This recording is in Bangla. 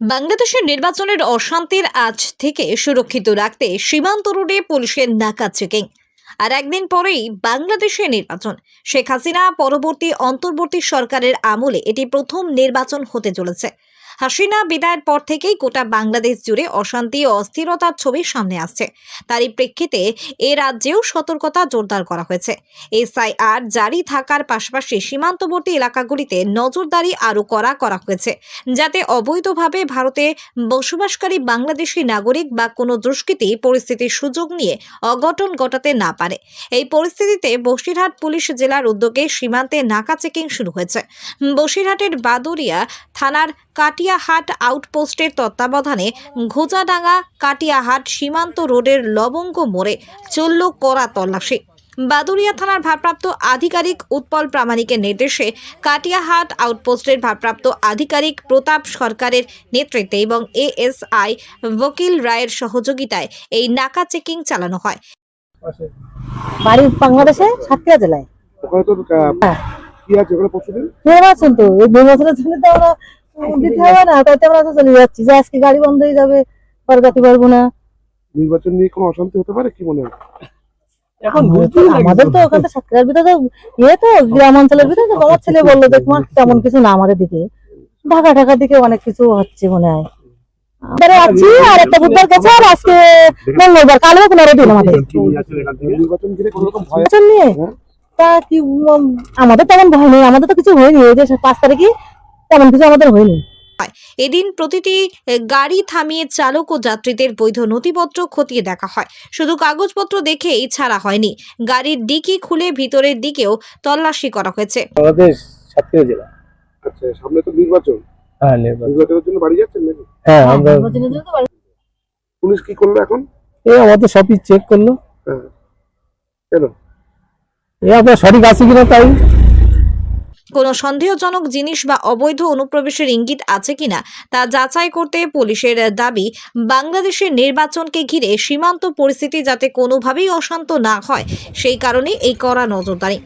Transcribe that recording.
বাংলাদেশের নির্বাচনের অশান্তির আজ থেকে সুরক্ষিত রাখতে সীমান্ত রোডে পুলিশের নাকা চেকিং। আর একদিন পরেই বাংলাদেশের নির্বাচন। শেখ হাসিনা পরবর্তী অন্তর্বর্তী সরকারের আমলে এটি প্রথম নির্বাচন হতে চলেছে। হাসিনা বিদায়ের পর থেকেই গোটা বাংলাদেশ জুড়ে অশান্তি ও অস্থিরতার ছবি সামনে আসছে। তারই প্রেক্ষিতে এ রাজ্যেও সতর্কতা জোরদার করা হয়েছে। এসআইআর জারি থাকার পাশাপাশি সীমান্তবর্তী এলাকাগুলিতে নজরদারি আরও করা করা হয়েছে, যাতে অবৈধভাবে ভারতে বসবাসকারী বাংলাদেশি নাগরিক বা কোনো দুষ্কৃতী পরিস্থিতির সুযোগ নিয়ে অঘটন ঘটাতে না পারে। এই পরিস্থিতিতে বসিরহাট পুলিশ জেলার উদ্যোগে সীমান্তে নাকা চেকিং শুরু হয়েছে। বসিরহাটের বাদুরিয়া থানার কাটিয়াহাট আউটপোস্টের তত্ত্বাবধানে ঘোজাডাঙ্গা কাটিয়াহাট সীমান্ত রোডের লবঙ্গ মোড়ে চলল কড়া তল্লাশি। বাদুরিয়া থানার ভারপ্রাপ্ত আধিকারিক উৎপল প্রামাণিকের নির্দেশে কাটিয়াহাট আউটপোস্টের ভারপ্রাপ্ত আধিকারিক প্রতাপ সরকারের নেতৃত্বে এবং এএসআই ওকিল রায়ের সহযোগিতায় এই নাকা চেকিং চালানো হয়। বাড়ি বাংলাদেশে সাতক্ষীরা জেলায়। ওখানে তো কি আছে ওখানে পরশুদিন? নির্বাচন তো এই নির্বাচনের জন্য তো আমরা দিতে হবে না তাইতে আমরা তো চলে যাচ্ছি। যে আজকে গাড়ি বন্ধ হয়ে যাবে পরে যেতে পারব না। নির্বাচন নিয়ে কোনো অশান্তি হতে পারে কি মনে হয়? আমাদের তো ওখানে সাতক্ষীরার ভিতরে ইয়ে তো গ্রাম অঞ্চলের ভিতরে আমার ছেলে বলল যে তোমার তেমন কিছু না আমাদের দিকে। ঢাকা ঢাকার দিকে অনেক কিছু হচ্ছে মনে হয়। আছি আর একটা বুধবার গেছে আর আজকে মঙ্গলবার পনেরো দিন আমাদের। নির্বাচন ঘিরে কোনো রকম ভয় নিয়ে? হ্যাঁ। তা কি আমাদের তেমন ভয় নেই আমাদের তো কিছু হয়নি। এই যে পাঁচ তারিখে তেমন কিছু আমাদের হয়নি। এদিন প্রতিটি গাড়ি থামিয়ে চালক ও যাত্রীদের বৈধ নথিপত্র খতিয়ে দেখা হয়। শুধু কাগজপত্র দেখেই ছাড়া হয়নি। গাড়ির ডিকি খুলে ভিতরের দিকেও তল্লাশি করা হয়েছে। বাংলাদেশ সাতক্ষীরা জেলা। আচ্ছা সামনে তো নির্বাচন। হ্যাঁ নির্বাচন। নির্বাচনের জন্য বাড়ি যাচ্ছেন নাকি? হ্যাঁ আমরা নির্বাচনের জন্য তো বাড়ি- পুলিশ কি করল এখন? এই আমাদের সবই চেক করল। হ্যাঁ। কেন? এই আপনার সঠিক আছে কিনা তাই। কোনো সন্দেহজনক জিনিস বা অবৈধ অনুপ্রবেশের ইঙ্গিত আছে কিনা তা যাচাই করতে পুলিশের দাবি, বাংলাদেশের নির্বাচনকে ঘিরে সীমান্ত পরিস্থিতি যাতে কোনোভাবেই অশান্ত না হয়, সেই কারণে এই কড়া নজরদারি।